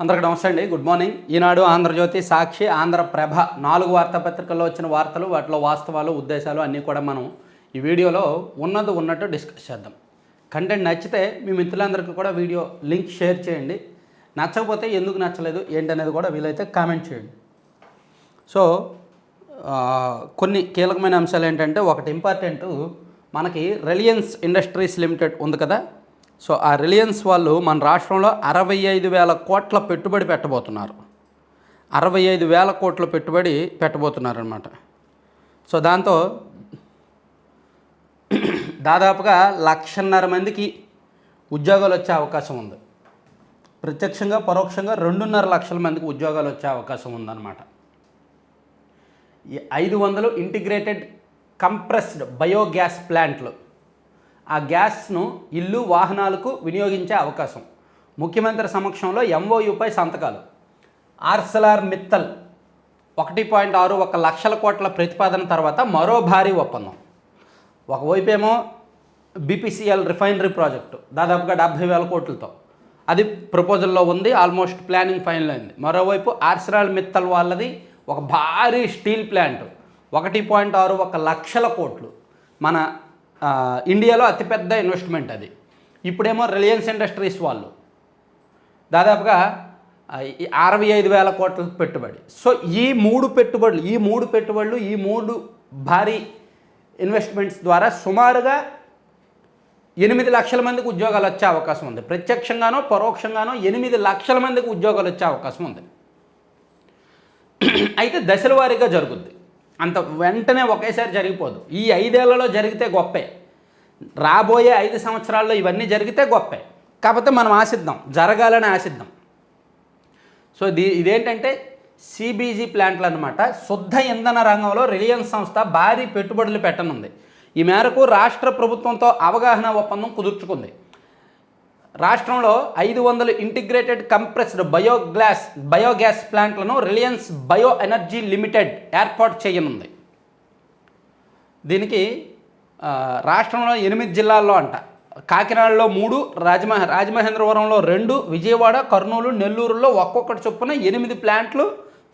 అందరికి నమస్తే అండి. Good morning. ఈనాడు ఆంధ్రజ్యోతి సాక్షి ఆంధ్రప్రభ నాలుగు వార్తాపత్రికల్లో వచ్చిన వార్తలు వాటిలో వాస్తవాలు ఉద్దేశాలు అన్నీ కూడా మనం ఈ వీడియోలో ఉన్నది ఉన్నట్టు డిస్కస్ చేద్దాం. కంటెంట్ నచ్చితే మీ మిత్రులందరికీ కూడా వీడియో లింక్ షేర్ చేయండి. నచ్చకపోతే ఎందుకు నచ్చలేదు ఏంటనేది కూడా వీలైతే కామెంట్ చేయండి. సో కొన్ని కీలకమైన అంశాలు ఏంటంటే ఒకటి ఇంపార్టెంట్ మనకి రిలయన్స్ ఇండస్ట్రీస్ లిమిటెడ్ ఉంది కదా? సో ఆ రిలయన్స్ వాళ్ళు మన రాష్ట్రంలో అరవై ఐదు వేల కోట్ల పెట్టుబడి పెట్టబోతున్నారు. అరవై ఐదు వేల కోట్ల పెట్టుబడి పెట్టబోతున్నారనమాట సో దాంతో దాదాపుగా లక్షన్నర మందికి ఉద్యోగాలు వచ్చే అవకాశం ఉంది. ప్రత్యక్షంగా పరోక్షంగా రెండున్నర లక్షల మందికి ఉద్యోగాలు వచ్చే అవకాశం ఉందన్నమాట. ఈ ఐదు వందలు ఇంటిగ్రేటెడ్ కంప్రెస్డ్ బయోగ్యాస్ ప్లాంట్లు ఆ గ్యాస్ను ఇల్లు వాహనాలకు వినియోగించే అవకాశం. ముఖ్యమంత్రి సమక్షంలో ఎంఓయుపై సంతకాలు. ఆర్సలార్ మిత్తల్ ఒకటి పాయింట్ ఆరు ఒక లక్షల కోట్ల ప్రతిపాదన తర్వాత మరో భారీ ఒప్పందం. ఒకవైపేమో ఏమో బీపీసీఎల్ రిఫైనరీ ప్రాజెక్టు దాదాపుగా డెబ్భై వేల కోట్లతో. అది ప్రపోజల్లో ఉంది ఆల్మోస్ట్ ప్లానింగ్ ఫైనల్ అయింది. మరోవైపు ఆర్సరాల్ మిత్తల్ వాళ్ళది ఒక భారీ స్టీల్ ప్లాంట్ ఒకటి పాయింట్ ఆరు ఒక లక్షల కోట్లు. మన ఇండియాలో అతిపెద్ద ఇన్వెస్ట్మెంట్ అది. ఇప్పుడేమో రిలయన్స్ ఇండస్ట్రీస్ వాళ్ళు. దాదాపుగా అరవై ఐదు వేల కోట్ల పెట్టుబడి. సో ఈ మూడు పెట్టుబడులు ఈ మూడు పెట్టుబడులు ఈ మూడు భారీ ఇన్వెస్ట్మెంట్స్ ద్వారా సుమారుగా ఎనిమిది లక్షల మందికి ఉద్యోగాలు వచ్చే అవకాశం ఉంది. ప్రత్యక్షంగానో పరోక్షంగానో ఎనిమిది లక్షల మందికి ఉద్యోగాలు వచ్చే అవకాశం ఉంది. అయితే దశల వారీగా జరుగుద్ది. అంత వెంటనే ఒకేసారి జరిగిపోదు. ఈ ఐదేళ్ళలో జరిగితే గొప్పే. రాబోయే ఐదు సంవత్సరాల్లో ఇవన్నీ జరిగితే గొప్పే. కాకపోతే మనం ఆశిద్దాం. జరగాలని ఆశిద్దాం. సో దీ ఇదేంటంటే సిబీజీ ప్లాంట్లు అనమాట శుద్ధ ఇంధన రంగంలో రిలయన్స్ సంస్థ భారీ పెట్టుబడులు పెట్టనుంది. ఈ మేరకు రాష్ట్ర ప్రభుత్వంతో అవగాహన ఒప్పందం కుదుర్చుకుంది. రాష్ట్రంలో ఐదు వందల ఇంటిగ్రేటెడ్ కంప్రెస్డ్ బయోగ్లాస్ బయోగ్యాస్ ప్లాంట్లను రిలయన్స్ బయో ఎనర్జీ లిమిటెడ్ ఏర్పాటు చేయనుంది. దీనికి రాష్ట్రంలో ఎనిమిది జిల్లాల్లో అంట. కాకినాడలో మూడు రాజమహ రాజమహేంద్రవరంలో రెండు విజయవాడ కర్నూలు నెల్లూరులో ఒక్కొక్కటి చొప్పున ఎనిమిది ప్లాంట్లు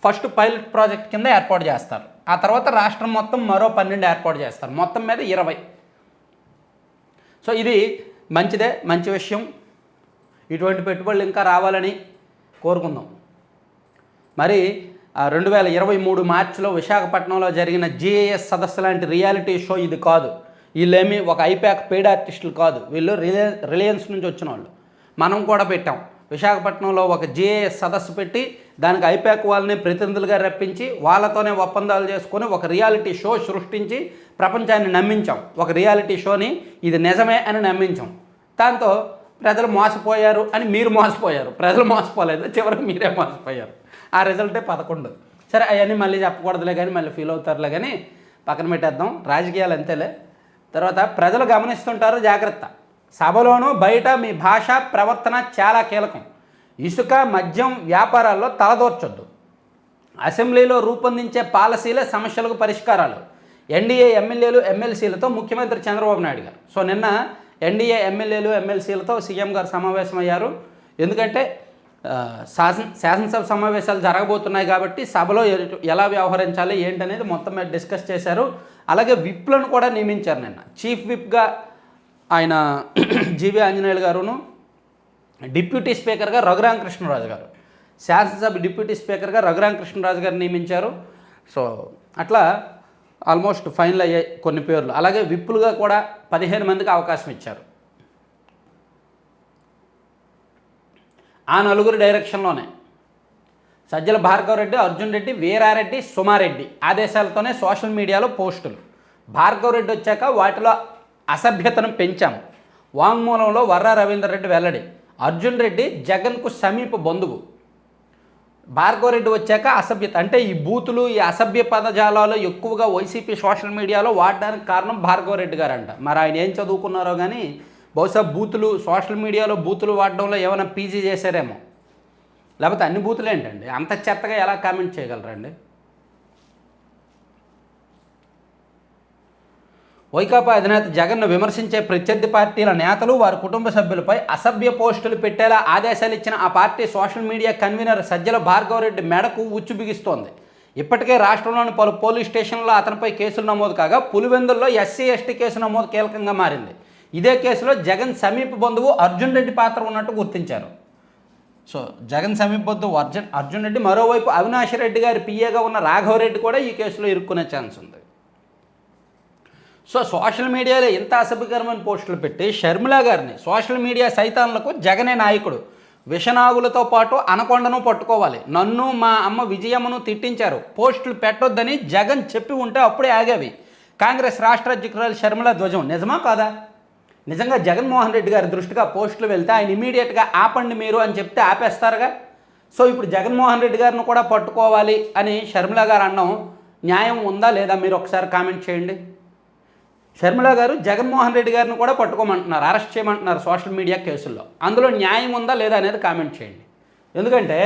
ఫస్ట్ పైలట్ ప్రాజెక్ట్ కింద ఏర్పాటు చేస్తారు. ఆ తర్వాత రాష్ట్రం మొత్తం మరో పన్నెండు ఏర్పాటు చేస్తారు. మొత్తం మీద ఇరవై. సో ఇది మంచిదే మంచి విషయం. ఇటువంటి పెట్టుబడులు ఇంకా రావాలని కోరుకుందాం. మరి రెండు వేల ఇరవై మూడు మార్చిలో విశాఖపట్నంలో జరిగిన జిఏఎస్ సదస్సు లాంటి రియాలిటీ షో ఇది కాదు. వీళ్ళేమి ఒక ఐప్యాక్ పెయిడ్ ఆర్టిస్టులు కాదు. వీళ్ళు రిలయ రిలయన్స్ నుంచి వచ్చిన వాళ్ళు. మనం కూడా పెట్టాం. విశాఖపట్నంలో ఒక జిఏఎస్ సదస్సు పెట్టి దానికి ఐప్యాక్ వాళ్ళని ప్రతినిధులుగా రప్పించి వాళ్ళతోనే ఒప్పందాలు చేసుకొని ఒక రియాలిటీ షో సృష్టించి ప్రపంచాన్ని నమ్మించాం. ఒక రియాలిటీ షోని ఇది నిజమే అని నమ్మించాం. దాంతో ప్రజలు మోసపోయారు అని మీరు మోసపోయారు. ప్రజలు మోసపోలేదు చివరికి మీరే మోసపోయారు. ఆ రిజల్టే పదకొండు. సరే అవన్నీ మళ్ళీ చెప్పకూడదులే కానీ మళ్ళీ ఫీల్ అవుతారులే కానీ పక్కన పెట్టేద్దాం. రాజకీయాలు అంతేలే. తర్వాత ప్రజలు గమనిస్తుంటారు జాగ్రత్త. సభలోనూ బయట మీ భాష ప్రవర్తన చాలా కీలకం. ఇసుక మద్యం వ్యాపారాల్లో తలదోర్చొద్దు. అసెంబ్లీలో రూపొందించే పాలసీలే సమస్యలకు పరిష్కారాలు. ఎన్డీఏ ఎమ్మెల్యేలు ఎమ్మెల్సీలతో ముఖ్యమంత్రి చంద్రబాబు నాయుడు గారు. సో నిన్న ఎన్డీఏ ఎమ్మెల్యేలు ఎమ్మెల్సీలతో సీఎం గారు సమావేశమయ్యారు. ఎందుకంటే శాసన శాసనసభ సమావేశాలు జరగబోతున్నాయి కాబట్టి సభలో ఎలా వ్యవహరించాలి ఏంటనేది మొత్తం మీద డిస్కస్ చేశారు. అలాగే విప్లను కూడా నియమించారు నిన్న. చీఫ్ విప్గా ఆయన జీవి ఆంజనేయులు గారును డిప్యూటీ స్పీకర్గా రఘురామకృష్ణరాజు గారు శాసనసభ డిప్యూటీ స్పీకర్గా రఘురామకృష్ణరాజు గారు నియమించారు. సో అట్లా ఆల్మోస్ట్ ఫైనల్ అయ్యాయి కొన్ని పేర్లు. అలాగే విప్పులుగా కూడా పదిహేను మందికి అవకాశం ఇచ్చారు. ఆ నలుగురు డైరెక్షన్లోనే. సజ్జల భార్గవరెడ్డి అర్జున్ రెడ్డి వీరారెడ్డి సుమారెడ్డి ఆదేశాలతోనే సోషల్ మీడియాలో పోస్టులు. భార్గవరెడ్డి వచ్చాక వాటిలో అసభ్యతను పెంచాం. వాంగ్మూలంలో వర్రా రవీందర్ రెడ్డి వెల్లడి. అర్జున్ రెడ్డి జగన్కు సమీప బంధువు. భార్గవరెడ్డి వచ్చాక అసభ్యత. అంటే ఈ బూతులు ఈ అసభ్య పదజాలాలు ఎక్కువగా వైసీపీ సోషల్ మీడియాలో వాడడానికి కారణం భార్గవరెడ్డి అంట మరి ఆయన ఏం చదువుకున్నారో కానీ బహుశా బూతులు సోషల్ మీడియాలో బూతులు వాడడంలో ఏమైనా పీజీ చేశారేమో. లేకపోతే అన్ని బూతులు ఏంటండి? అంత చెత్తగా ఎలా కామెంట్ చేయగలరండి? వైకాపా అధినేత జగన్ను విమర్శించే ప్రత్యర్థి పార్టీల నేతలు వారి కుటుంబ సభ్యులపై అసభ్య పోస్టులు పెట్టేలా ఆదేశాలు ఇచ్చిన ఆ party social media convener Sajjala Bhargava Reddy మెడకు ఉచ్చు బిగిస్తోంది ఇప్పటికే రాష్ట్రంలోని పలు పోలీస్ స్టేషన్లో అతనిపై కేసులు నమోదు కాగా పులివెందుల్లో ఎస్సీ ఎస్టీ కేసు నమోదు కీలకంగా మారింది. ఇదే కేసులో జగన్ సమీప బంధువు అర్జున్ రెడ్డి పాత్ర ఉన్నట్టు గుర్తించారు. సో జగన్ సమీప బంధువు అర్జున్ అర్జున్ రెడ్డి మరోవైపు అవినాష్ రెడ్డి గారి పిఏగా ఉన్న రాఘవరెడ్డి కూడా ఈ కేసులో ఇరుక్కునే ఛాన్స్ ఉంది. సో సోషల్ మీడియాలో ఎంత అసభ్యకరమైన పోస్టులు పెట్టి షర్మిల గారిని సోషల్ మీడియా సైతాన్లకు జగనే నాయకుడు. విషనాగులతో పాటు అనకొండను పట్టుకోవాలి. నన్ను మా అమ్మ విజయమ్మను తిట్టించారు. పోస్టులు పెట్టొద్దని జగన్ చెప్పి ఉంటే అప్పుడే ఆగేవి. కాంగ్రెస్ రాష్ట్ర అధ్యక్షురాలు షర్మిల ధ్వజం నిజమా కాదా? నిజంగా జగన్మోహన్ రెడ్డి గారి దృష్టిగా పోస్టులు వెళ్తే ఆయన ఇమీడియట్గా ఆపండి మీరు అని చెప్తే ఆపేస్తారుగా? సో ఇప్పుడు జగన్మోహన్ రెడ్డి గారిని కూడా పట్టుకోవాలి అని షర్మిల గారు అన్నం న్యాయం ఉందా లేదా మీరు ఒకసారి కామెంట్ చేయండి. షర్మిల గారు జగన్మోహన్ రెడ్డి గారిని కూడా పట్టుకోమంటున్నారు అరెస్ట్ చేయమంటున్నారు సోషల్ మీడియా కేసుల్లో. అందులో న్యాయం ఉందా లేదా అనేది కామెంట్ చేయండి. ఎందుకంటే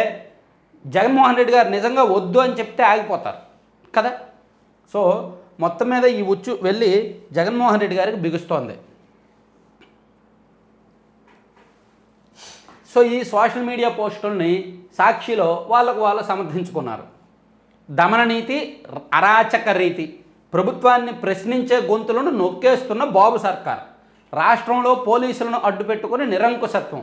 జగన్మోహన్ రెడ్డి గారు నిజంగా వద్దు అని చెప్తే ఆగిపోతారు కదా. సో మొత్తం మీద ఈ ఉచ్చు వెళ్ళి జగన్మోహన్ రెడ్డి గారికి బిగుస్తోంది. సో ఈ సోషల్ మీడియా పోస్టుల్ని సాక్షిలో వాళ్ళకు వాళ్ళు సమర్థించుకున్నారు. దమన నీతి అరాచక రీతి. ప్రభుత్వాన్ని ప్రశ్నించే గొంతులను నొక్కేస్తున్న బాబు సర్కార్. రాష్ట్రంలో పోలీసులను అడ్డుపెట్టుకుని నిరంకుశత్వం.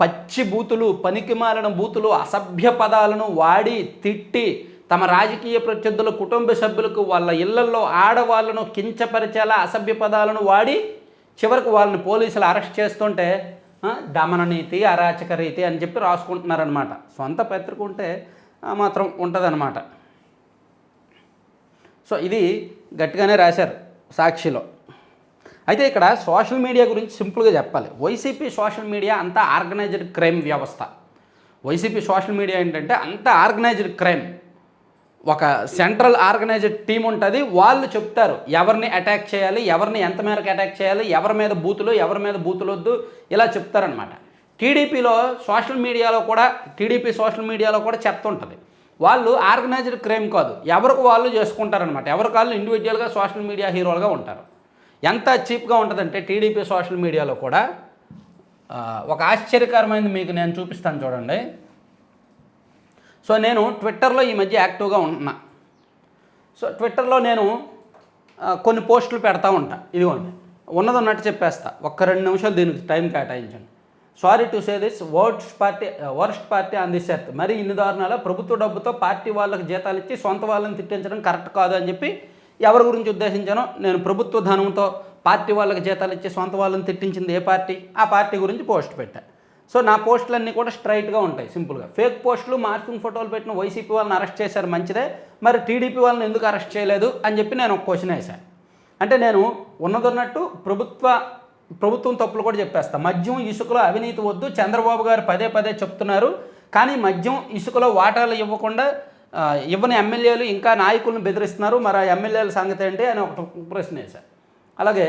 పచ్చి బూతులు పనికిమాలిన బూతులు అసభ్య పదాలను వాడి తిట్టి తమ రాజకీయ ప్రత్యర్థుల కుటుంబ సభ్యులకు వాళ్ళ ఇళ్ళలో ఆడవాళ్ళను కించపరిచేలా అసభ్య పదాలను వాడి చివరకు వాళ్ళని పోలీసులు అరెస్ట్ చేస్తుంటే దమననీతి అరాచక రీతి అని చెప్పి రాసుకుంటున్నారనమాట సొంత పత్రిక ఉంటే మాత్రం ఉంటుందన్నమాట. సో ఇది గట్టిగానే రాశారు సాక్షిలో. అయితే ఇక్కడ సోషల్ మీడియా గురించి సింపుల్గా చెప్పాలి. వైసీపీ సోషల్ మీడియా అంతా ఆర్గనైజ్డ్ క్రైమ్ వ్యవస్థ. వైసీపీ సోషల్ మీడియా ఏంటంటే అంత ఆర్గనైజ్డ్ క్రైమ్. ఒక సెంట్రల్ ఆర్గనైజ్డ్ టీం ఉంటుంది వాళ్ళు చెప్తారు ఎవరిని అటాక్ చేయాలి ఎవరిని ఎంత మేరకు అటాక్ చేయాలి ఎవరి మీద బూతులు ఎవరి మీద బూతులు వద్దు ఇలా చెప్తారనమాట టీడీపీలో సోషల్ మీడియాలో కూడా టీడీపీ సోషల్ మీడియాలో కూడా చెప్తుంటుంది. వాళ్ళు ఆర్గనైజ్డ్ క్రైమ్ కాదు. ఎవరికి వాళ్ళు చేసుకుంటారనమాట ఎవరికి వాళ్ళు ఇండివిజువల్గా సోషల్ మీడియా హీరోలుగా ఉంటారు. ఎంత చీప్గా ఉంటుందంటే టీడీపీ సోషల్ మీడియాలో కూడా ఒక ఆశ్చర్యకరమైనది మీకు నేను చూపిస్తాను చూడండి. సో నేను ట్విట్టర్లో ఈ మధ్య యాక్టివ్గా ఉంటున్నా సో ట్విట్టర్లో నేను కొన్ని పోస్టులు పెడతా ఉంటా. ఇదిగోండి. ఉన్నది ఉన్నట్టు చెప్పేస్తా. ఒక్క రెండు నిమిషాలు దీనికి టైం కేటాయించండి. Sorry to say this worst party worst party on this earth మరి ఇన్ని దారుణాల? ప్రభుత్వ డబ్బుతో పార్టీ వాళ్ళకి జీతాలు ఇచ్చి సొంత వాళ్ళని తిట్టించడం కరెక్ట్ కాదు అని చెప్పి ఎవరి గురించి ఉద్దేశించానో నేను ప్రభుత్వ ధనంతో పార్టీ వాళ్ళకి జీతాలు ఇచ్చి సొంత వాళ్ళని తిట్టించింది ఏ పార్టీ? ఆ పార్టీ గురించి పోస్ట్ పెట్టా. సో నా పోస్టులన్నీ కూడా స్ట్రైట్గా ఉంటాయి సింపుల్గా. ఫేక్ పోస్టులు మార్కింగ్ ఫోటోలు పెట్టిన వైసీపీ వాళ్ళని అరెస్ట్ చేశారు మంచిదే. మరి టీడీపీ వాళ్ళని ఎందుకు అరెస్ట్ చేయలేదు అని చెప్పి నేను ఒక క్వశ్చన్ వేశాను. అంటే నేను ఉన్నదన్నట్టు ప్రభుత్వ ప్రభుత్వం తప్పులు కూడా చెప్పేస్తా. మద్యం ఇసుకలో అవినీతి వద్దు చంద్రబాబు గారు పదే పదే చెప్తున్నారు. కానీ మద్యం ఇసుకలో వాటాలు ఇవ్వకుండా ఇవ్వని ఎమ్మెల్యేలు ఇంకా నాయకులను బెదిరిస్తున్నారు. మరి ఆ ఎమ్మెల్యేల సంగతి ఏంటి అని ఒక ప్రశ్న వేశారు అలాగే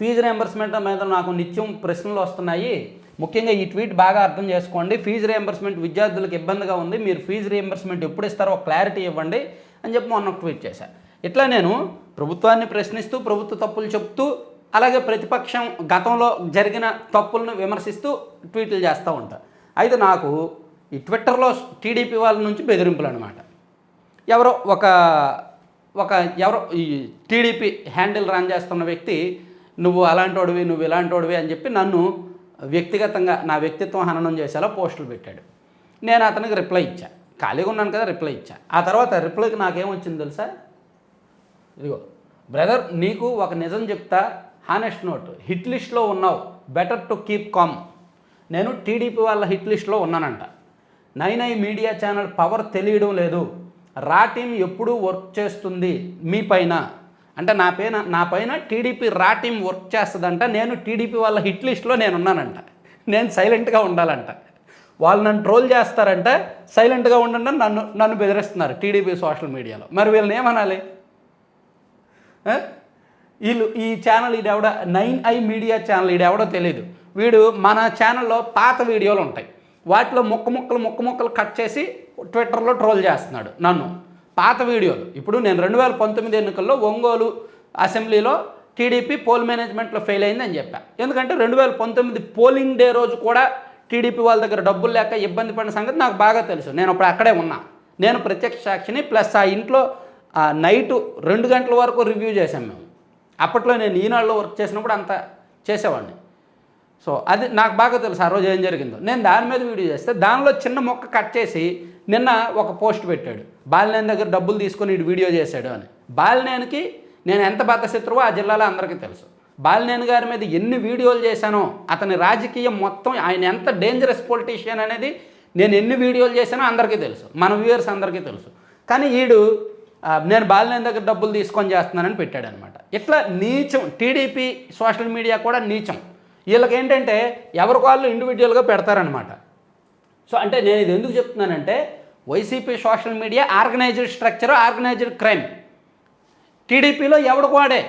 ఫీజు రియంబర్స్మెంట్ మీద నాకు నిత్యం ప్రశ్నలు వస్తున్నాయి. ముఖ్యంగా ఈ ట్వీట్ బాగా అర్థం చేసుకోండి. ఫీజు రియంబర్స్మెంట్ విద్యార్థులకు ఇబ్బందిగా ఉంది. మీరు ఫీజు రియంబర్స్మెంట్ ఎప్పుడు ఇస్తారో ఒక క్లారిటీ ఇవ్వండి అని చెప్పి మొన్న ఒక ట్వీట్ చేశాను ఇట్లా నేను ప్రభుత్వాన్ని ప్రశ్నిస్తూ ప్రభుత్వ తప్పులు చెప్తూ అలాగే ప్రతిపక్షం గతంలో జరిగిన తప్పులను విమర్శిస్తూ ట్వీట్లు చేస్తూ ఉంటారు. అయితే నాకు ఈ ట్విట్టర్లో టీడీపీ వాళ్ళ నుంచి బెదిరింపులు అనమాట ఎవరో ఒక ఒక ఎవరో ఈ టీడీపీ హ్యాండిల్ రన్ చేస్తున్న వ్యక్తి నువ్వు అలాంటోడివి నువ్వు ఇలాంటోడివి అని చెప్పి నన్ను వ్యక్తిగతంగా నా వ్యక్తిత్వం హననం చేసేలా పోస్టులు పెట్టాడు. నేను అతనికి రిప్లై ఇచ్చా. ఖాళీగా ఉన్నాను కదా రిప్లై ఇచ్చా. ఆ తర్వాత రిప్లైకి నాకేమొచ్చింది తెలుసా? ఇదిగో బ్రదర్ నీకు ఒక నిజం చెప్తా హానెస్ట్ నోట్ హిట్ లిస్ట్లో ఉన్నావు. బెటర్ టు కీప్ కామ్ నేను టీడీపీ వాళ్ళ హిట్ లిస్ట్లో ఉన్నానంట. Nine I media channel power తెలియడం లేదు. రా టీం ఎప్పుడూ వర్క్ చేస్తుంది మీ పైన. అంటే నా పైన నా పైన టీడీపీ రా టీం వర్క్ చేస్తుందంట. నేను టీడీపీ వాళ్ళ హిట్ లిస్ట్లో నేను ఉన్నానంట. నేను సైలెంట్గా ఉండాలంట. వాళ్ళు నన్ను ట్రోల్ చేస్తారంటే. సైలెంట్గా ఉండండి నన్ను నన్ను బెదిరిస్తున్నారు టీడీపీ సోషల్ మీడియాలో మరి వీళ్ళని ఏమనాలి? వీళ్ళు ఈ ఛానల్ ఇది ఎవడ నైన్ ఐ మీడియా ఛానల్ ఇది ఎవడో తెలియదు వీడు మన ఛానల్లో పాత వీడియోలు ఉంటాయి. వాటిలో ముక్క ముక్కలు ముక్క ముక్కలు కట్ చేసి ట్విట్టర్లో ట్రోల్ చేస్తున్నాడు నన్ను. పాత వీడియోలు. ఇప్పుడు నేను రెండు వేల పంతొమ్మిది ఎన్నికల్లో ఒంగోలు అసెంబ్లీలో టీడీపీ పోల్ మేనేజ్మెంట్లో ఫెయిల్ అయిందని చెప్పా. ఎందుకంటే రెండు వేల పంతొమ్మిది పోలింగ్ డే రోజు కూడా టీడీపీ వాళ్ళ దగ్గర డబ్బులు లేక ఇబ్బంది పడిన సంగతి నాకు బాగా తెలుసు. నేను అప్పుడు అక్కడే ఉన్నా. నేను ప్రత్యక్ష సాక్షిని ప్లస్ ఆ ఇంట్లో ఆ నైటు రెండు గంటల వరకు రివ్యూ చేశాం మేము. అప్పట్లో నేను ఈనాడులో వర్క్ చేసినప్పుడు అంత చేసేవాడిని. సో అది నాకు బాగా తెలుసు ఆ రోజు ఏం జరిగిందో. నేను దాని మీద వీడియో చేస్తే దానిలో చిన్న మొక్క కట్ చేసి నిన్న ఒక పోస్ట్ పెట్టాడు. బాలినేని దగ్గర డబ్బులు తీసుకొని ఇటు వీడియో చేశాడు అని. బాలినేనికి నేను ఎంత బద్దశత్రువో ఆ జిల్లాలో అందరికీ తెలుసు. బాలినేని గారి మీద ఎన్ని వీడియోలు చేశానో అతని రాజకీయం మొత్తం ఆయన ఎంత డేంజరస్ పొలిటీషియన్ అనేది నేను ఎన్ని వీడియోలు చేశానో అందరికీ తెలుసు. మన వ్యూవర్స్ అందరికీ తెలుసు. కానీ వీడు నేను బాలినేని దగ్గర డబ్బులు తీసుకొని చేస్తున్నానని పెట్టాడనమాట. ఇట్లా నీచం టీడీపీ సోషల్ మీడియా కూడా నీచం. వీళ్ళకి ఏంటంటే ఎవరికి వాళ్ళు ఇండివిజువల్గా పెడతారనమాట సో అంటే నేను ఇది ఎందుకు చెప్తున్నానంటే YCP social media organised structure organised crime. టీడీపీలో ఎవడికి వాడే?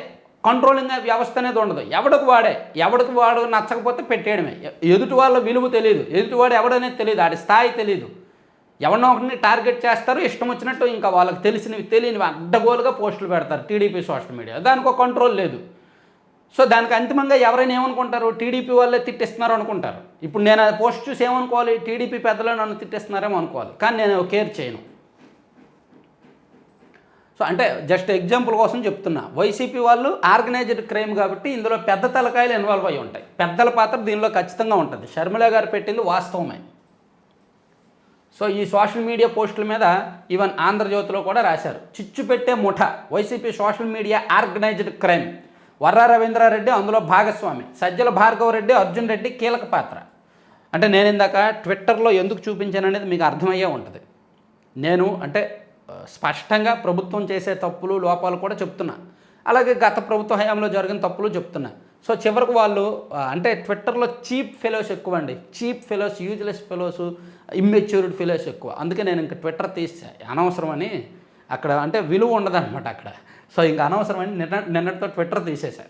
కంట్రోలింగ్ వ్యవస్థ అనేది ఉండదు. ఎవడికి వాడే? ఎవడికి వాడు నచ్చకపోతే పెట్టేయడమే. ఎదుటి వాళ్ళ విలువ తెలియదు ఎదుటివాడు ఎవడనేది తెలియదు ఆడి స్థాయి తెలియదు ఎవరినో ఒకరిని టార్గెట్ చేస్తారు ఇష్టం వచ్చినట్టు ఇంకా వాళ్ళకి తెలిసినవి తెలియనివి అడ్డగోలుగా పోస్టులు పెడతారు టీడీపీ సోషల్ మీడియా. దానికి ఒక కంట్రోల్ లేదు. సో దానికి అంతిమంగా ఎవరైనా ఏమనుకుంటారు? టీడీపీ వాళ్ళే తిట్టిస్తున్నారు అనుకుంటారు. ఇప్పుడు నేను అది పోస్ట్ చూసి ఏమనుకోవాలి? టీడీపీ పెద్దలు నన్ను తిట్టిస్తున్నారేమో అనుకోవాలి. కానీ నేను కేర్ చేయను. సో అంటే జస్ట్ ఎగ్జాంపుల్ కోసం చెప్తున్నా. వైసీపీ వాళ్ళు ఆర్గనైజ్డ్ క్రైమ్ కాబట్టి ఇందులో పెద్ద తలకాయలు ఇన్వాల్వ్ అయి ఉంటాయి. పెద్దల పాత్ర దీనిలో ఖచ్చితంగా ఉంటుంది. షర్మిల గారు పెట్టింది వాస్తవమే. సో ఈ సోషల్ మీడియా పోస్టుల మీద ఈవెన్ ఆంధ్రజ్యోతిలో కూడా రాశారు. చిచ్చు పెట్టే ముఠ YCP social media organised crime. Varra Ravindra Reddy అందులో భాగస్వామి సజ్జల భార్గవ రెడ్డి అర్జున్ రెడ్డి కీలక పాత్ర. అంటే నేను ఇందాక ట్విట్టర్లో ఎందుకు చూపించాను అనేది మీకు అర్థమయ్యే ఉంటుంది. నేను అంటే స్పష్టంగా ప్రభుత్వం చేసే తప్పులు లోపాలు కూడా చెప్తున్నా. అలాగే గత ప్రభుత్వ హయాంలో జరిగిన తప్పులు చెప్తున్నా. సో చివరికి వాళ్ళు అంటే ట్విట్టర్లో చీప్ ఫెలోస్ ఎక్కువ అండి cheap fellows useless fellows immatured feelers ఎక్కువ. అందుకే నేను ఇంకా ట్విట్టర్ తీసా. అనవసరమని అక్కడ అంటే విలువ ఉండదన్నమాట అక్కడ. సో ఇంకా అనవసరమని నిన్న నిన్నటితో ట్విట్టర్ తీసేశారు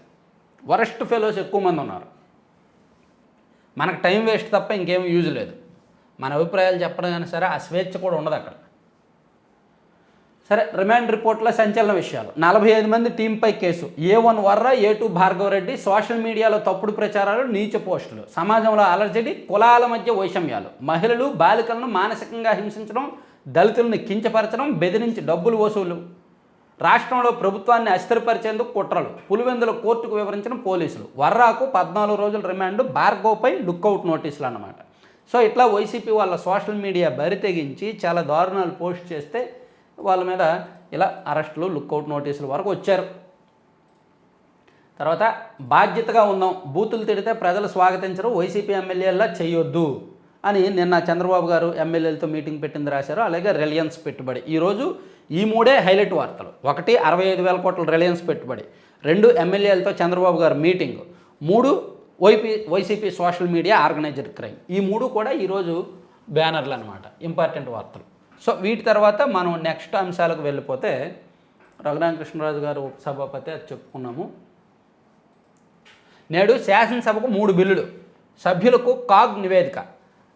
వరస్ట్ ఫెలోస్ ఎక్కువ మంది ఉన్నారు. మనకు టైం వేస్ట్ తప్ప ఇంకేం యూజ్ లేదు. మన అభిప్రాయాలు చెప్పడం కానీ సరే ఆ స్వేచ్ఛ కూడా ఉండదు అక్కడ. సరే రిమాండ్ రిపోర్ట్లో సంచలన విషయాలు. నలభై ఐదు మంది టీంపై case. A one Varra A two Bhargava Reddy social మీడియాలో తప్పుడు ప్రచారాలు నీచ పోస్టులు. సమాజంలో అలర్జడి కులాల మధ్య వైషమ్యాలు. మహిళలు బాలికలను మానసికంగా హింసించడం దళితులను కించపరచడం బెదిరించి డబ్బులు వసూలు. రాష్ట్రంలో ప్రభుత్వాన్ని అస్థిరపరిచేందుకు కుట్రలు. పులివెందుల కోర్టుకు వివరించిన పోలీసులు. వర్రాకు పద్నాలుగు రోజుల రిమాండ్ భార్గవ్పై లుక్అవుట్ నోటీసులు అన్నమాట సో ఇట్లా వైసీపీ వాళ్ళ సోషల్ మీడియా బరి తెగించి చాలా దారుణాలు పోస్ట్ చేస్తే వాళ్ళ మీద ఇలా అరెస్టులు లుక్అవుట్ నోటీసుల వరకు వచ్చారు. తర్వాత బాధ్యతగా ఉందాం బూతులు తిడితే ప్రజలు స్వాగతించరు వైసీపీ ఎమ్మెల్యేలా చేయొద్దు అని నిన్న చంద్రబాబు గారు ఎమ్మెల్యేలతో మీటింగ్ పెట్టింది రాశారు. అలాగే రిలయన్స్ పెట్టుబడి. ఈరోజు ఈ మూడే హైలైట్ వార్తలు. ఒకటి అరవై ఐదు వేల కోట్ల రిలయన్స్ పెట్టుబడి. రెండు ఎమ్మెల్యేలతో చంద్రబాబు గారు మీటింగ్. మూడు YP YCP social media organised crime. ఈ మూడు కూడా ఈరోజు బ్యానర్లు అనమాట ఇంపార్టెంట్ వార్తలు. సో వీటి తర్వాత మనం నెక్స్ట్ అంశాలకు వెళ్ళిపోతే రఘురామకృష్ణరాజు గారు ఉపసభాపతి అది చెప్పుకున్నాము. నేడు శాసనసభకు మూడు బిల్లులు సభ్యులకు కాగ్ నివేదిక.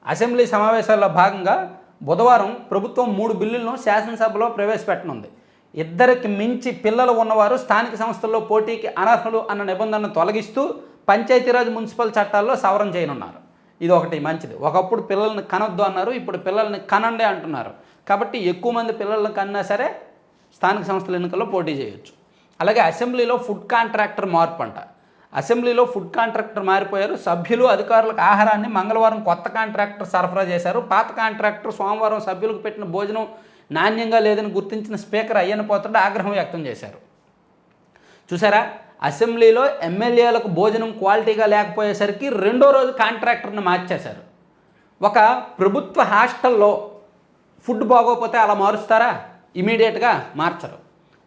అసెంబ్లీ సమావేశాల్లో భాగంగా బుధవారం ప్రభుత్వం మూడు బిల్లులను శాసనసభలో ప్రవేశపెట్టనుంది. ఇద్దరికి మించి పిల్లలు ఉన్నవారు స్థానిక సంస్థల్లో పోటీకి అనర్హులు అన్న నిబంధనను తొలగిస్తూ పంచాయతీరాజ్ మున్సిపల్ చట్టాల్లో సవరణ చేయనున్నారు. ఇది ఒకటి మంచిది. ఒకప్పుడు పిల్లల్ని కనొద్దు అన్నారు ఇప్పుడు పిల్లల్ని కనండి అంటున్నారు. కాబట్టి ఎక్కువ మంది పిల్లలకన్నా కన్నా సరే స్థానిక సంస్థల ఎన్నికల్లో పోటీ చేయొచ్చు. అలాగే అసెంబ్లీలో ఫుడ్ కాంట్రాక్టర్ మార్పు అంట అసెంబ్లీలో ఫుడ్ కాంట్రాక్టర్ మారిపోయారు. సభ్యులు అధికారులకు ఆహారాన్ని మంగళవారం కొత్త కాంట్రాక్టర్ సరఫరా చేశారు. పాత కాంట్రాక్టర్ సోమవారం సభ్యులకు పెట్టిన భోజనం నాణ్యంగా లేదని గుర్తించిన స్పీకర్ అయ్యన్న పోతడు ఆగ్రహం వ్యక్తం చేశారు. చూసారా? అసెంబ్లీలో ఎమ్మెల్యేలకు భోజనం క్వాలిటీగా లేకపోయేసరికి రెండో రోజు కాంట్రాక్టర్ని మార్చేశారు. ఒక ప్రభుత్వ హాస్టల్లో ఫుడ్ బాగోకపోతే అలా మారుస్తారా? ఇమీడియట్గా మార్చరు.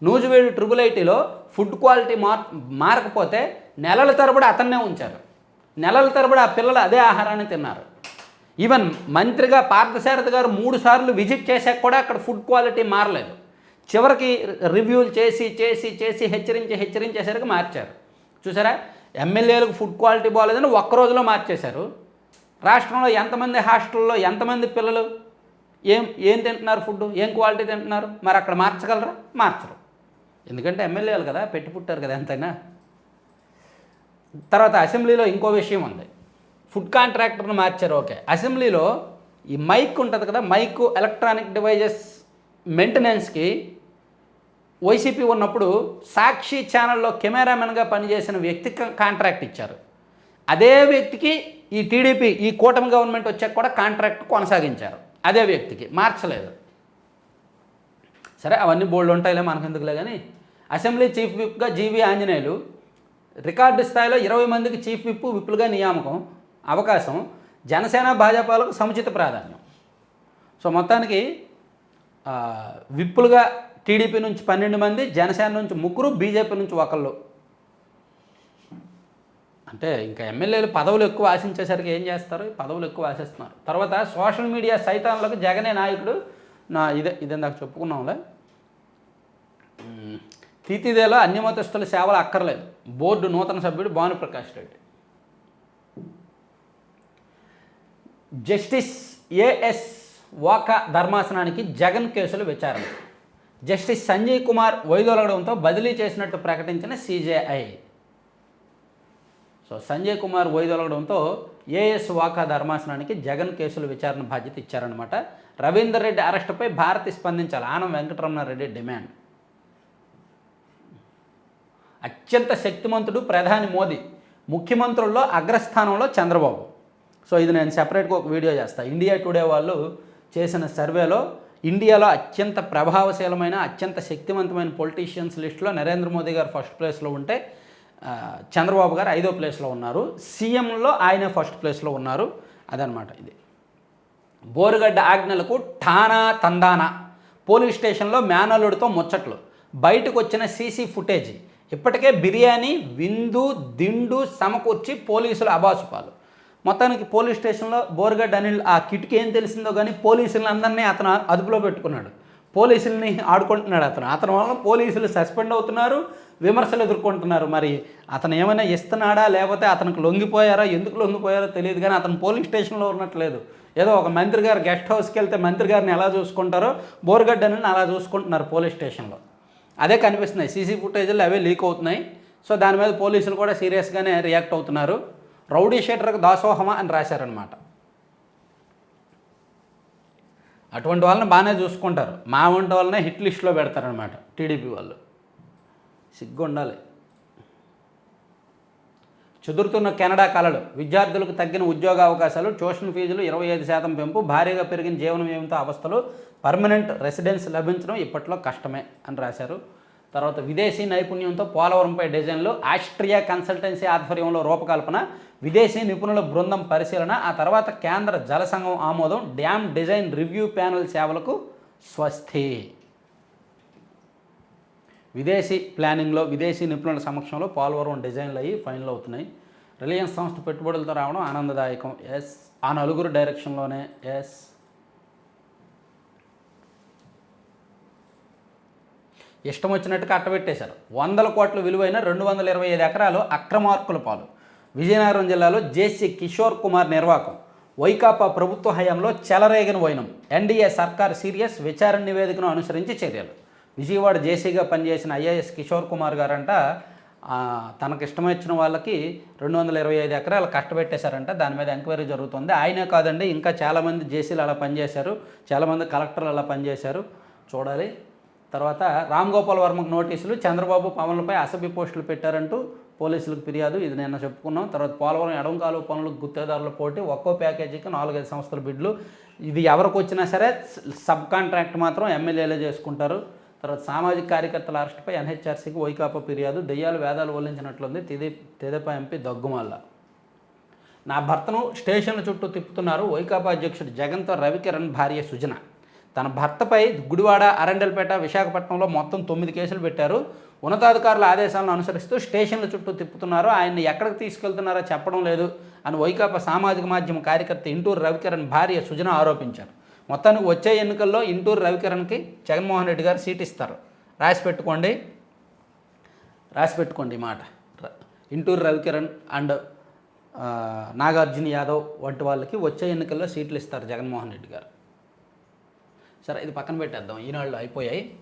నూజువేడు ట్రిబుల్ ఐటీలో ఫుడ్ క్వాలిటీ మార్ మారకపోతే నెలల తరబడి అతన్నే ఉంచారు. నెలల తరబడి ఆ పిల్లలు అదే ఆహారాన్ని తిన్నారు. ఈవెన్ మంత్రిగా పార్థసారథి గారు మూడు సార్లు విజిట్ చేశాక కూడా అక్కడ ఫుడ్ క్వాలిటీ మారలేదు. చివరికి రివ్యూలు చేసి చేసి చేసి హెచ్చరించి హెచ్చరించేసరికి మార్చారు. చూసారా? ఎమ్మెల్యేలకు ఫుడ్ క్వాలిటీ బాగాలేదని ఒక్క రోజులో మార్చేశారు. రాష్ట్రంలో ఎంతమంది హాస్టల్లో ఎంతమంది పిల్లలు? ఏం ఏం తింటున్నారు ఫుడ్ ఏం క్వాలిటీ తింటున్నారు? మరి అక్కడ మార్చగలరా? మార్చరు. ఎందుకంటే ఎమ్మెల్యేలు కదా పెట్టి పుట్టారు కదా ఎంతైనా. తర్వాత అసెంబ్లీలో ఇంకో విషయం ఉంది. ఫుడ్ కాంట్రాక్టర్ని మార్చారు ఓకే. అసెంబ్లీలో ఈ మైక్ ఉంటుంది కదా మైక్ ఎలక్ట్రానిక్ డివైజెస్ మెయింటెనెన్స్కి వైసీపీ ఉన్నప్పుడు సాక్షి ఛానల్లో కెమెరామెన్గా పనిచేసిన వ్యక్తికి కాంట్రాక్ట్ ఇచ్చారు. అదే వ్యక్తికి ఈ టీడీపీ ఈ కూటమి గవర్నమెంట్ వచ్చాక కూడా కాంట్రాక్ట్ కొనసాగించారు. అదే వ్యక్తికి మార్చలేదు. సరే అవన్నీ బోల్డ్ ఉంటాయిలే మనకెందుకులే కానీ అసెంబ్లీ చీఫ్ విప్గా జీవి ఆంజనేయులు రికార్డు స్థాయిలో ఇరవై మందికి చీఫ్ విప్ విప్పులుగా నియామకం అవకాశం జనసేన భాజపాలకు సముచిత ప్రాధాన్యం. సో మొత్తానికి విప్పులుగా టీడీపీ నుంచి పన్నెండు మంది జనసేన నుంచి ముగ్గురు బీజేపీ నుంచి ఒకళ్ళు అంటే ఇంకా ఎమ్మెల్యేలు పదవులు ఎక్కువ ఆశించేసరికి ఏం చేస్తారు? పదవులు ఎక్కువ ఆశిస్తున్నారు. తర్వాత సోషల్ మీడియా సైతాన్లకు జగనే నాయకుడు. నా ఇదే ఇదే నాకు చెప్పుకున్నాంలే. తీతిదేలో అన్యమతస్తుల సేవలు అక్కర్లేదు. బోర్డు నూతన సభ్యుడు Bhanuprakash Reddy. Justice A S Oka ధర్మాసనానికి Jagan కేసులు విచారణ. జస్టిస్ సంజయ్ కుమార్ వైదొలగడంతో బదిలీ చేసినట్టు ప్రకటించిన సీజేఐ. సో సంజయ్ కుమార్ వైదొలగడంతో ఏఎస్ వాకా ధర్మాసనానికి జగన్ కేసుల విచారణ బాధ్యత ఇచ్చారనమాట రవీందర్ రెడ్డి అరెస్టుపై భారతి స్పందించాలి. ఆనం వెంకటరమణారెడ్డి డిమాండ్. అత్యంత శక్తిమంతుడు ప్రధాని మోదీ. ముఖ్యమంత్రుల్లో అగ్రస్థానంలో చంద్రబాబు. సో ఇది నేను సెపరేట్గా ఒక వీడియో చేస్తాను ఇండియా టుడే వాళ్ళు చేసిన సర్వేలో ఇండియాలో అత్యంత ప్రభావశీలమైన అత్యంత శక్తివంతమైన పొలిటీషియన్స్ లిస్టులో నరేంద్ర మోదీ గారు ఫస్ట్ ప్లేస్లో ఉంటే చంద్రబాబు గారు ఐదో ప్లేస్లో ఉన్నారు. సీఎంలో ఆయనే ఫస్ట్ ప్లేస్లో ఉన్నారు. అదనమాట ఇది. బోరుగడ్డ ఆజ్ఞలకు ఠానా తందానా. పోలీస్ స్టేషన్లో మేనల్లుడితో ముచ్చట్లు. బయటకు వచ్చిన సీసీ ఫుటేజ్. ఇప్పటికే బిర్యానీ విందు దిండు సమకూర్చి పోలీసులు అబాసుపాలు. మొత్తానికి పోలీస్ స్టేషన్లో బోరుగడ్డ అనిల్ ఆ కిటికీ ఏం తెలిసిందో కానీ పోలీసులందరినీ అతను అదుపులో పెట్టుకున్నాడు. పోలీసుల్ని ఆడుకుంటున్నాడు అతను. అతని వల్ల పోలీసులు సస్పెండ్ అవుతున్నారు. విమర్శలు ఎదుర్కొంటున్నారు. మరి అతను ఏమైనా ఇస్తున్నాడా? లేకపోతే అతనికి లొంగిపోయారా? ఎందుకు లొంగిపోయారో తెలియదు కానీ అతను పోలీస్ స్టేషన్లో ఉన్నట్లేదు. ఏదో ఒక మంత్రి గారు గెస్ట్ హౌస్కి వెళ్తే మంత్రి గారిని ఎలా చూసుకుంటారో బోర్గడ్డని అలా చూసుకుంటున్నారు పోలీస్ స్టేషన్లో. అదే కనిపిస్తున్నాయి. సీసీ ఫుటేజ్లు అవే లీక్ అవుతున్నాయి. సో దాని మీద పోలీసులు కూడా సీరియస్గానే రియాక్ట్ అవుతున్నారు. రౌడీ షేటర్కి దాసోహమా అని రాశారనమాట అటువంటి వాళ్ళని బాగానే చూసుకుంటారు. మా వంటి వాళ్ళనే హిట్ లిస్ట్లో పెడతారనమాట టీడీపీ వాళ్ళు. సిగ్గు ఉండాలి చెదురుతున్న కెనడా కళలు విద్యార్థులకు తగ్గిన ఉద్యోగ అవకాశాలు ట్యూషన్ ఫీజులు ఇరవై ఐదు శాతం పెంపు భారీగా పెరిగిన జీవన వ్యయంతో అవస్థలు పర్మనెంట్ రెసిడెన్స్ లభించడం ఇప్పట్లో కష్టమే అని రాశారు. తర్వాత విదేశీ నైపుణ్యంతో పోలవరంపై డిజైన్లు ఆస్ట్రియా కన్సల్టెన్సీ ఆధ్వర్యంలో రూపకల్పన విదేశీ నిపుణుల బృందం పరిశీలన ఆ తర్వాత కేంద్ర జల సంఘం ఆమోదం డ్యామ్ డిజైన్ రివ్యూ ప్యానెల్ సేవలకు స్వస్తి. విదేశీ ప్లానింగ్లో విదేశీ నిపుణుల సమక్షంలో పోలవరం డిజైన్లు అయ్యి ఫైనల్ అవుతున్నాయి. రిలయన్స్ సంస్థ పెట్టుబడులతో రావడం ఆనందదాయకం. ఎస్ ఆ నలుగురు డైరెక్షన్లోనే ఎస్. ఇష్టం వచ్చినట్టు కట్టబెట్టేశారు వందల కోట్ల విలువైన రెండు వందల ఇరవై ఐదు ఎకరాలు అక్రమార్కుల పాలు. విజయనగరం జిల్లాలో జేసీ కిషోర్ కుమార్ నిర్వాకం. వైకాపా ప్రభుత్వ హయాంలో చెలరేగిన వైనం. ఎన్డీఏ సర్కార్ సీరియస్ విచారణ నివేదికను అనుసరించి చర్యలు. విజయవాడ జేసీగా పనిచేసిన ఐఏఎస్ కిషోర్ కుమార్ గారంట తనకు తనకు ఇష్టమొచ్చిన వాళ్ళకి రెండు వందల ఇరవై ఐదు ఎకరాలు కష్టపెట్టేశారంట. దాని మీద ఎంక్వైరీ జరుగుతుంది. ఆయనే కాదండి ఇంకా చాలామంది జేసీలు అలా పనిచేశారు. చాలామంది కలెక్టర్లు అలా పనిచేశారు. చూడాలి. తర్వాత రామ్ గోపాల్ వర్మకు నోటీసులు చంద్రబాబు పవన్లపై అసభ్య పోస్టులు పెట్టారంటూ పోలీసులకు ఫిర్యాదు. ఇది నిన్న చెప్పుకున్నాం. తర్వాత పోలవరం ఎడమ కాలువ పనులకు గుత్తేదారుల పోటీ ఒక్కో ప్యాకేజీకి నాలుగైదు సంస్థల బిడ్లు. ఇది ఎవరికి వచ్చినా సరే సబ్ కాంట్రాక్ట్ మాత్రం ఎమ్మెల్యేలే చేసుకుంటారు. తర్వాత సామాజిక కార్యకర్తల అరెస్టుపై ఎన్హెచ్ఆర్సీకి వైకాపా ఫిర్యాదు దెయ్యాలు వేదాలు వల్లించినట్లుంది తెదే తెదేపా ఎంపీ దగ్గుమల్ల. నా భర్తను స్టేషన్ల చుట్టూ తిప్పుతున్నారు వైకాపా అధ్యక్షుడు జగన్తో రవికిరణ్ భార్య సుజన. తన భర్తపై గుడివాడ అరండల్పేట విశాఖపట్నంలో మొత్తం తొమ్మిది కేసులు పెట్టారు. ఉన్నతాధికారుల ఆదేశాలను అనుసరిస్తూ స్టేషన్ల చుట్టూ తిప్పుతున్నారు. ఆయన్ని ఎక్కడికి తీసుకెళ్తున్నారో చెప్పడం లేదు అని వైకాపా సామాజిక మాధ్యమ కార్యకర్త ఇంటూరు రవికిరణ్ భార్య సుజన ఆరోపించారు. మొత్తానికి వచ్చే ఎన్నికల్లో ఇంటూరు రవికిరణ్కి జగన్మోహన్ రెడ్డి గారు సీట్ ఇస్తారు. రాసి పెట్టుకోండి. రాసి పెట్టుకోండి మాట. ఇంటూరు రవికిరణ్ అండ్ నాగార్జున యాదవ్ వంటి వాళ్ళకి వచ్చే ఎన్నికల్లో సీట్లు ఇస్తారు జగన్మోహన్ రెడ్డి గారు. సరే ఇది పక్కన పెట్టేద్దాం. ఈనాళ్ళు అయిపోయాయి.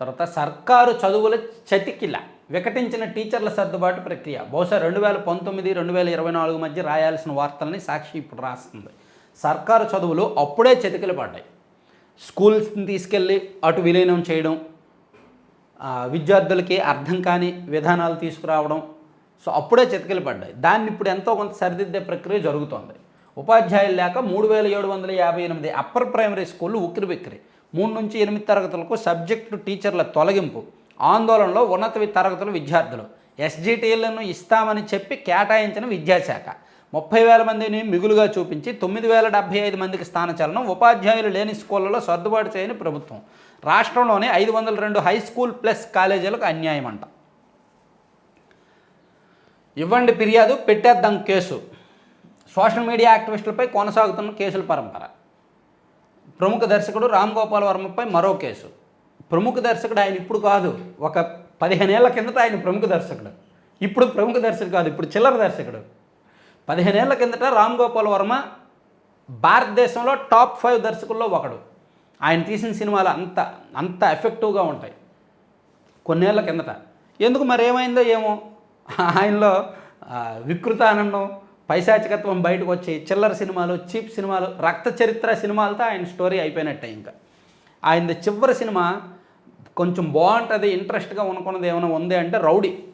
తర్వాత సర్కారు చదువుల చతికిల వికటించిన టీచర్ల సర్దుబాటు ప్రక్రియ. బహుశా రెండు వేల పంతొమ్మిది రెండు వేల ఇరవై నాలుగు మధ్య రాయాల్సిన వార్తల్ని సాక్షి ఇప్పుడు రాస్తుంది. సర్కారు చదువులు అప్పుడే చతికిల పడ్డాయి. స్కూల్స్ని తీసుకెళ్ళి అటు విలీనం చేయడం విద్యార్థులకి అర్థం కాని విధానాలు తీసుకురావడం సో అప్పుడే చితకలు పడ్డాయి. దాన్ని ఇప్పుడు ఎంతో కొంత సరిదిద్దే ప్రక్రియ జరుగుతోంది. ఉపాధ్యాయులు లేక మూడు వేల ఏడు వందల యాభై ఎనిమిది అప్పర్ ప్రైమరీ స్కూళ్ళు ఉక్కిరి బిక్కిరి మూడు నుంచి ఎనిమిది తరగతులకు సబ్జెక్టు టీచర్ల తొలగింపు ఆందోళనలో ఉన్నత తరగతుల విద్యార్థులు. ఎస్జిటిలను ఇస్తామని చెప్పి కేటాయించిన విద్యాశాఖ. ముప్పై వేల మందిని మిగులుగా చూపించి తొమ్మిది వేల డెబ్బై ఐదు మందికి స్థానచలనం ఉపాధ్యాయులు లేని స్కూళ్ళలో సర్దుబాటు చేయని ప్రభుత్వం. రాష్ట్రంలోని ఐదు వందల రెండు హై స్కూల్ ప్లస్ కాలేజీలకు అన్యాయం అంట ఇవ్వండి ఫిర్యాదు పెట్టేద్దాం కేసు. సోషల్ మీడియా యాక్టివిస్టులపై కొనసాగుతున్న కేసుల పరంపర. ప్రముఖ దర్శకుడు రామ్ గోపాల్ వర్మపై మరో కేసు. ప్రముఖ దర్శకుడు ఆయన ఇప్పుడు కాదు ఒక పదిహేనేళ్ళ కిందట ఆయన ప్రముఖ దర్శకుడు. ఇప్పుడు ప్రముఖ దర్శకుడు కాదు ఇప్పుడు చిల్లర దర్శకుడు. పదిహేనేళ్ళ కిందట రామ్ గోపాల్ వర్మ భారతదేశంలో టాప్ ఫైవ్ దర్శకుల్లో ఒకడు. ఆయన తీసిన సినిమాలు అంత అంత ఎఫెక్టివ్గా ఉంటాయి. కొన్నేళ్ళ కిందట. ఎందుకు మరి ఏమైందో ఏమో? ఆయనలో ఆ, వికృత ఆనందం పైశాచికత్వం బయటకు వచ్చి చిల్లర సినిమాలు చీప్ సినిమాలు రక్త చరిత్ర సినిమాలతో ఆయన స్టోరీ అయిపోయినట్టే ఇంకా. ఆయన చివరి సినిమా కొంచెం బాగుంటుంది ఇంట్రెస్ట్గా ఉన్నకున్నది ఏమైనా ఉంది అంటే రౌడీ.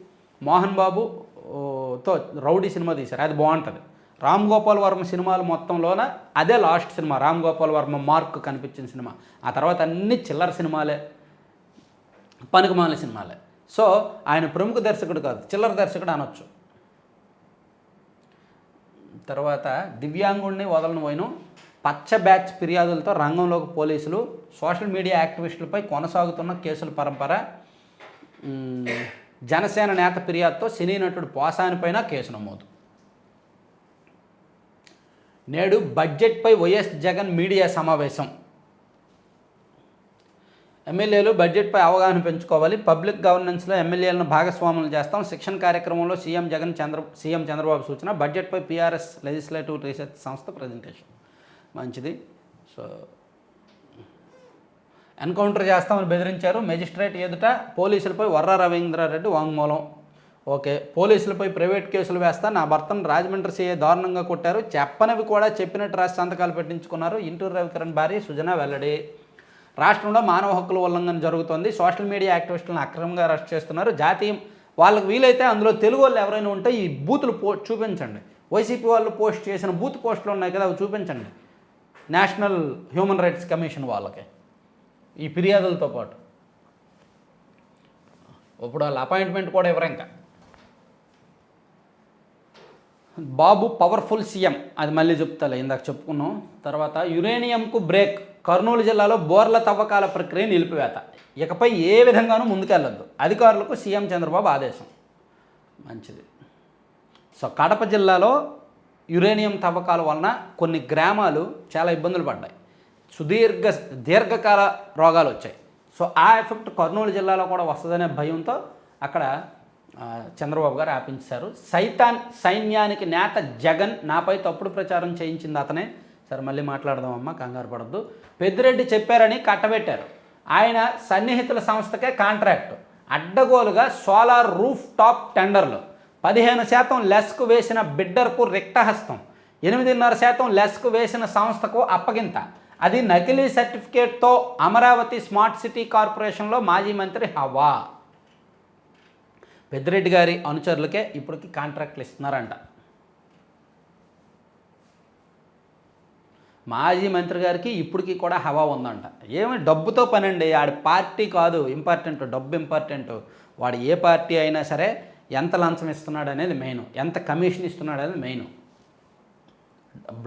మోహన్ బాబు తో రౌడీ సినిమా తీశారు. అది బాగుంటుంది. రామ్ గోపాల్ వర్మ సినిమాలు మొత్తంలోన అదే లాస్ట్ సినిమా. రామ్ గోపాల్ వర్మ మార్క్ కనిపించిన సినిమా. ఆ తర్వాత అన్ని చిల్లర సినిమాలే పనికిమాల సినిమాలే. సో ఆయన ప్రముఖ దర్శకుడు కాదు చిల్లర దర్శకుడు అనొచ్చు. తర్వాత దివ్యాంగుడిని వదలని పోయిన. పచ్చ బ్యాచ్ ఫిర్యాదులతో రంగంలోకి పోలీసులు సోషల్ మీడియా యాక్టివిస్టులపై కొనసాగుతున్న కేసుల పరంపర జనసేన నేత ఫిర్యాదుతో సినీ నటుడు పోసానిపైన కేసు నమోదు. నేడు బడ్జెట్పై వైఎస్ జగన్ మీడియా సమావేశం. ఎమ్మెల్యేలు బడ్జెట్పై అవగాహన పెంచుకోవాలి. పబ్లిక్ గవర్నెన్స్లో ఎమ్మెల్యేలను భాగస్వాములు చేస్తాం. శిక్షణ కార్యక్రమంలో సీఎం జగన్ చంద్ర సీఎం చంద్రబాబు సూచన. బడ్జెట్పై పీఆర్ఎస్ లెజిస్లేటివ్ రీసెర్చ్ సంస్థ ప్రజెంటేషన్. మంచిది. సో ఎన్కౌంటర్ చేస్తామని బెదిరించారు. మెజిస్ట్రేట్ ఎదుట పోలీసులపై వర్ర రవీంద్రారెడ్డి వాంగ్మూలం. ఓకే పోలీసులపై ప్రైవేట్ కేసులు వేస్తా నా భర్తను రాజమండ్రి సీఏ దారుణంగా కొట్టారు. చెప్పనవి కూడా చెప్పినట్టు రాసి సంతకాలు పెట్టించుకున్నారు. ఇంటూరు రవికిరణ్ భార్య సుజన వెల్లడి. రాష్ట్రంలో మానవ హక్కుల ఉల్లంఘన జరుగుతోంది. సోషల్ మీడియా యాక్టివిస్టులను అక్రమంగా అరెస్ట్ చేస్తున్నారు. జాతీయం వాళ్ళకి వీలైతే అందులో తెలుగు వాళ్ళు ఎవరైనా ఉంటే ఈ బూతులు పో చూపించండి. వైసీపీ వాళ్ళు పోస్ట్ చేసిన బూత్ పోస్టులు ఉన్నాయి కదా అవి చూపించండి. నేషనల్ హ్యూమన్ రైట్స్ కమిషన్ వాళ్ళకి. ఈ ఫిర్యాదులతో పాటు. ఇప్పుడు వాళ్ళ అపాయింట్మెంట్ కూడా ఇవ్వరు ఇంకా? బాబు పవర్ఫుల్ సీఎం అది మళ్ళీ చెప్తాలే ఇందాక చెప్పుకున్నాం. తర్వాత యురేనియంకు బ్రేక్. కర్నూలు జిల్లాలో బోర్ల తవ్వకాల ప్రక్రియ నిలిపివేత. ఇకపై ఏ విధంగానూ ముందుకెళ్ళొద్దు అధికారులకు సీఎం చంద్రబాబు ఆదేశం. మంచిది. సో కడప జిల్లాలో యురేనియం తవ్వకాల వలన కొన్ని గ్రామాలు చాలా ఇబ్బందులు పడ్డాయి. సుదీర్ఘ దీర్ఘకాల రోగాలు వచ్చాయి. సో ఆ ఎఫెక్ట్ కర్నూలు జిల్లాలో కూడా వస్తుందనే భయంతో అక్కడ చంద్రబాబు గారు ఆపించారు. సైతాన్ సైన్యానికి నేత జగన్ నాపై తప్పుడు ప్రచారం చేయించింది అతనే. సరే మళ్ళీ మాట్లాడదామమ్మా కంగారు పడద్దు. పెద్దిరెడ్డి చెప్పారని కట్టబెట్టారు. ఆయన సన్నిహితుల సంస్థకే కాంట్రాక్ట్. అడ్డగోలుగా సోలార్ రూఫ్ టాప్ టెండర్లు. పదిహేను శాతం లెస్కు వేసిన బిడ్డర్కు రిక్తహస్తం. ఎనిమిదిన్నర శాతం లెస్కు వేసిన సంస్థకు అప్పగింత. అది నకిలీ సర్టిఫికేట్తో అమరావతి స్మార్ట్ సిటీ కార్పొరేషన్లో మాజీ మంత్రి హవా. పెద్దిరెడ్డి గారి అనుచరులకే ఇప్పటికి కాంట్రాక్ట్లు ఇస్తున్నారంట. మాజీ మంత్రి గారికి ఇప్పటికీ కూడా హవా ఉందంట. ఏమి డబ్బుతో పనండి ఆడి పార్టీ కాదు ఇంపార్టెంట్ డబ్బు ఇంపార్టెంట్. వాడు ఏ పార్టీ అయినా సరే ఎంత లంచం ఇస్తున్నాడు అనేది మెయిన్. ఎంత కమిషన్ ఇస్తున్నాడు అనేది మెయిన్.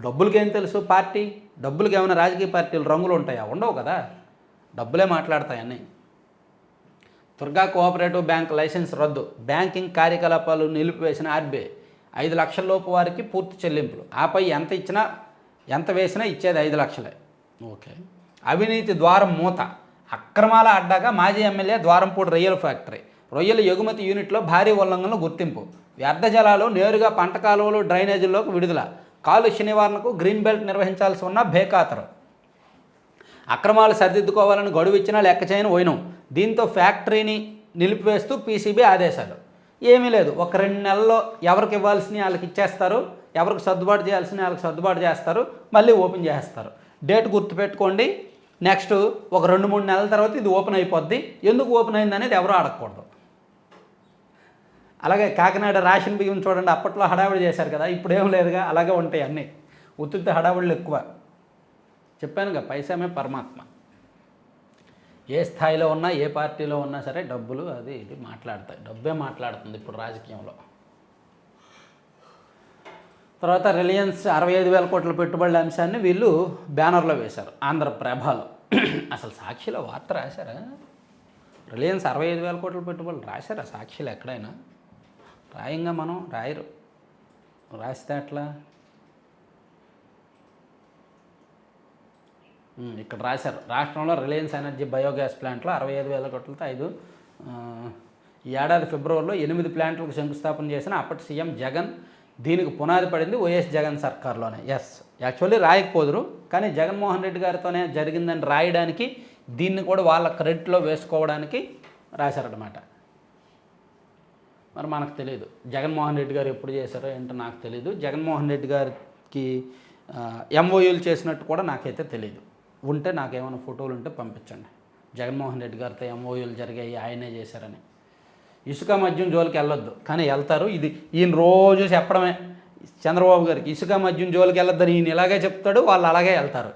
డబ్బులకేం తెలుసు పార్టీ? డబ్బులకి ఏమైనా రాజకీయ పార్టీలు రంగులు ఉంటాయా? ఉండవు కదా. డబ్బులే మాట్లాడతాయని దుర్గా కోఆపరేటివ్ బ్యాంక్ లైసెన్స్ రద్దు. బ్యాంకింగ్ కార్యకలాపాలు నిలిపివేసిన ఆర్బీఐ. ఐదు లక్షల లోపు వారికి పూర్తి చెల్లింపులు. ఆపై ఎంత ఇచ్చినా ఎంత వేసినా ఇచ్చేది ఐదు లక్షలే. ఓకే. అవినీతి ద్వారం మూత. అక్రమాల అడ్డాగా మాజీ ఎమ్మెల్యే ద్వారంపూడి రొయ్యల ఫ్యాక్టరీ. రొయ్యల ఎగుమతి యూనిట్లో భారీ ఉల్లంఘనలు గుర్తింపు. వ్యర్థ జలాలు నేరుగా పంట కాలువలు డ్రైనేజీల్లోకి విడుదల. కాలుష్య నివారణకు గ్రీన్ బెల్ట్ నిర్వహించాల్సి ఉన్న బేఖాతరు అక్రమాలు సరిదిద్దుకోవాలని గడువు ఇచ్చినా లెక్క చేయని పోయినాం దీంతో ఫ్యాక్టరీని నిలిపివేస్తూ పీసీబీ ఆదేశాలు. ఏమీ లేదు. ఒక రెండు నెలల్లో ఎవరికి ఇవ్వాల్సిన వాళ్ళకి ఇచ్చేస్తారు. ఎవరికి సర్దుబాటు చేయాల్సిన వాళ్ళకి సర్దుబాటు చేస్తారు. మళ్ళీ ఓపెన్ చేస్తారు డేట్ గుర్తుపెట్టుకోండి. నెక్స్ట్ ఒక రెండు మూడు నెలల తర్వాత ఇది ఓపెన్ అయిపోద్ది. ఎందుకు ఓపెన్ అయింది అనేది ఎవరు అడగకూడదు. అలాగే కాకినాడ రేషన్ బియ్యం చూడండి అప్పట్లో హడావిడి చేశారు కదా ఇప్పుడు ఏం లేదుగా అలాగే ఉంటాయి అన్నీ. ఉత్తుత్తి హడావిడులు ఎక్కువ. చెప్పానుగా పైసామే పరమాత్మ. ఏ స్థాయిలో ఉన్నా ఏ పార్టీలో ఉన్నా సరే డబ్బులు అది ఇది మాట్లాడతాయి. డబ్బే మాట్లాడుతుంది ఇప్పుడు రాజకీయంలో. తర్వాత రిలయన్స్ అరవై ఐదు వేల కోట్ల పెట్టుబడుల అంశాన్ని వీళ్ళు బ్యానర్లో వేశారు ఆంధ్రప్రభలో అసలు సాక్షిలో వార్త రాశారా? రిలయన్స్ అరవై ఐదు వేల కోట్ల పెట్టుబడులు రాశారా సాక్షిలో ఎక్కడైనా? రాయంగా మనం రాయరు. రాస్తే అట్లా ఇక్కడ రాశారు. రాష్ట్రంలో రిలయన్స్ ఎనర్జీ బయోగ్యాస్ ప్లాంట్లో అరవై ఐదు వేల కోట్లతో ఐదు ఈ ఏడాది ఫిబ్రవరిలో ఎనిమిది ప్లాంట్లకు శంకుస్థాపన చేసిన అప్పటి సీఎం జగన్ దీనికి పునాది పడింది వైఎస్ జగన్ సర్కార్లోనే. ఎస్ యాక్చువల్లీ రాయకపోదురు కానీ జగన్మోహన్ రెడ్డి గారితోనే జరిగిందని రాయడానికి దీన్ని కూడా వాళ్ళ క్రెడిట్లో వేసుకోవడానికి రాశారనమాట మరి మనకు తెలియదు జగన్మోహన్ రెడ్డి గారు ఎప్పుడు చేశారో ఏంటో నాకు తెలియదు జగన్మోహన్ రెడ్డి గారికి ఎంఓయూలు చేసినట్టు కూడా నాకైతే తెలియదు ఉంటే నాకేమైనా ఫోటోలు ఉంటే పంపించండి. జగన్మోహన్ రెడ్డి గారితో ఎంఓయూలు జరిగాయి ఆయనే చేశారని. ఇసుక మద్యం జోలికి వెళ్ళొద్దు. కానీ వెళ్తారు. ఇది ఈయన రోజు చెప్పడమే. చంద్రబాబు గారికి ఇసుక మద్యం జోలికి వెళ్ళొద్దని ఈయన ఇలాగే చెప్తాడు వాళ్ళు అలాగే వెళ్తారు.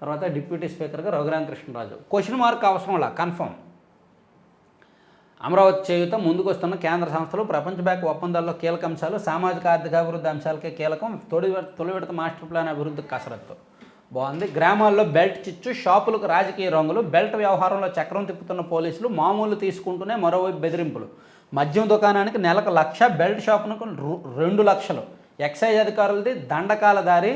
తర్వాత డిప్యూటీ స్పీకర్గా రఘురామకృష్ణరాజు. క్వశ్చన్ మార్క్ అవసరం లా కన్ఫర్మ్ అమరావతి చేయుత ముందుకొస్తున్న కేంద్ర సంస్థలు ప్రపంచ బ్యాంక్ ఒప్పందాల్లో కీలక అంశాలు సామాజిక ఆర్థిక అభివృద్ధి అంశాలకే కీలకం తొలి తొలి విడత మాస్టర్ ప్లాన్ అభివృద్ధి కసరత్తు. బాగుంది. గ్రామాల్లో బెల్ట్ చిచ్చు షాపులకు రాజకీయ రంగులు బెల్ట్ వ్యవహారంలో చక్రం తిప్పుతున్న పోలీసులు మామూలు తీసుకుంటూనే మరోవైపు బెదిరింపులు. మద్యం దుకాణానికి నెలకు లక్ష బెల్ట్ షాపునకు రెండు లక్షలు. ఎక్సైజ్ అధికారులది దండకాల దారి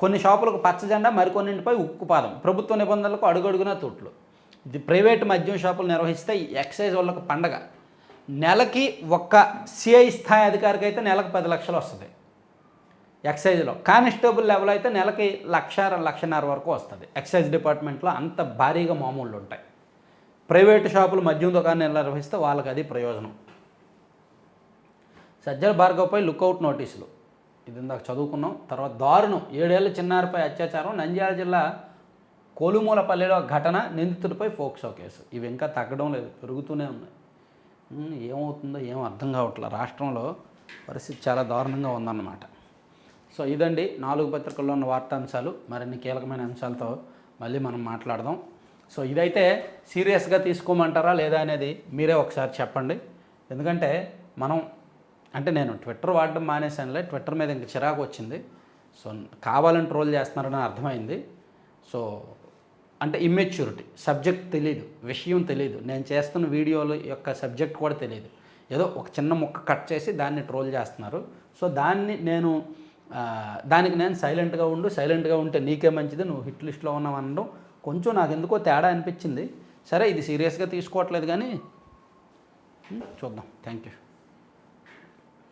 కొన్ని షాపులకు పచ్చ జెండా మరికొన్నింటిపై ఉక్కుపాదం. ప్రభుత్వ నిబంధనలకు అడుగడుగునా తూట్లు. ప్రైవేట్ మద్యం షాపులు నిర్వహిస్తే ఎక్సైజ్ వాళ్ళకి పండగ. నెలకి ఒక్క సిఐ స్థాయి అధికారికి అయితే నెలకు పది లక్షలు వస్తుంది. ఎక్సైజ్లో కానిస్టేబుల్ లెవెల్ అయితే నెలకి లక్ష లక్షన్నర వరకు వస్తుంది. ఎక్సైజ్ డిపార్ట్మెంట్లో అంత భారీగా మామూళ్ళు ఉంటాయి. ప్రైవేట్ షాపులు మద్యం దుకాణాలు నిర్వహిస్తే వాళ్ళకి అది ప్రయోజనం. సజ్జల భార్గవ్పై లుకౌట్ నోటీసులు. ఇది ఇందాక చదువుకున్నాం. తర్వాత దారుణం. ఏడేళ్ళ చిన్నారిపై అత్యాచారం. నంద్యాల జిల్లా కోలుమూలపల్లిలో ఘటన నిందితుడిపై ఫోక్సో కేసు. ఇవి ఇంకా తగ్గడం లేదు పెరుగుతూనే ఉన్నాయి. ఏమవుతుందో ఏం అర్థం కావట్లేదు. రాష్ట్రంలో పరిస్థితి చాలా దారుణంగా ఉందన్నమాట. సో ఇదండి నాలుగు పత్రికల్లో ఉన్న వార్తాంశాలు. మరిన్ని కీలకమైన అంశాలతో మళ్ళీ మనం మాట్లాడదాం. సో ఇదైతే సీరియస్గా తీసుకోమంటారా లేదా అనేది మీరే ఒకసారి చెప్పండి. ఎందుకంటే మనం అంటే నేను ట్విట్టర్ వాడడం మానేశానులే ట్విట్టర్ మీద ఇంక చిరాకు వచ్చింది. సో కావాలని ట్రోల్ చేస్తున్నారని అర్థమైంది. సో అంటే ఇమ్మెచ్యూరిటీ సబ్జెక్ట్ తెలియదు విషయం తెలియదు నేను చేస్తున్న వీడియోల యొక్క సబ్జెక్ట్ కూడా తెలియదు ఏదో ఒక చిన్న ముక్క కట్ చేసి దాన్ని ట్రోల్ చేస్తున్నారు. సో దాన్ని నేను దానికి నేను సైలెంట్గా ఉండు సైలెంట్గా ఉంటే నీకే మంచిది నువ్వు హిట్ లిస్ట్లో ఉన్నావు అనడం కొంచెం నాకు ఎందుకో తేడా అనిపించింది. సరే ఇది సీరియస్గా తీసుకోవట్లేదు కానీ చూద్దాం. Thank you